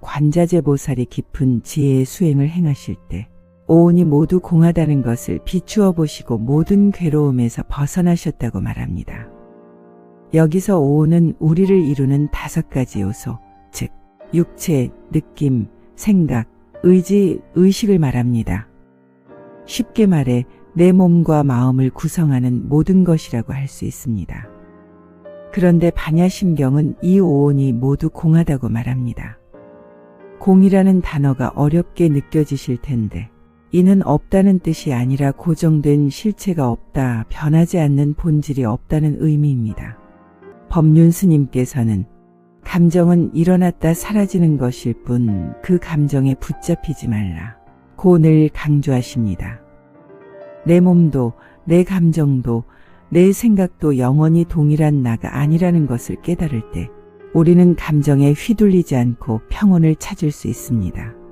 관자재 보살이 깊은 지혜의 수행을 행하실 때 오온이 모두 공하다는 것을 비추어 보시고 모든 괴로움에서 벗어나셨다고 말합니다. 여기서 오온은 우리를 이루는 다섯 가지 요소, 즉 육체, 느낌, 생각, 의지, 의식을 말합니다. 쉽게 말해 내 몸과 마음을 구성하는 모든 것이라고 할 수 있습니다. 그런데 반야심경은 이 오온이 모두 공하다고 말합니다. 공이라는 단어가 어렵게 느껴지실 텐데 이는 없다는 뜻이 아니라 고정된 실체가 없다, 변하지 않는 본질이 없다는 의미입니다. 법륜 스님께서는 감정은 일어났다 사라지는 것일 뿐 그 감정에 붙잡히지 말라. 고늘 강조하십니다. 내 몸도, 내 감정도, 내 생각도 영원히 동일한 나가 아니라는 것을 깨달을 때 우리는 감정에 휘둘리지 않고 평온을 찾을 수 있습니다.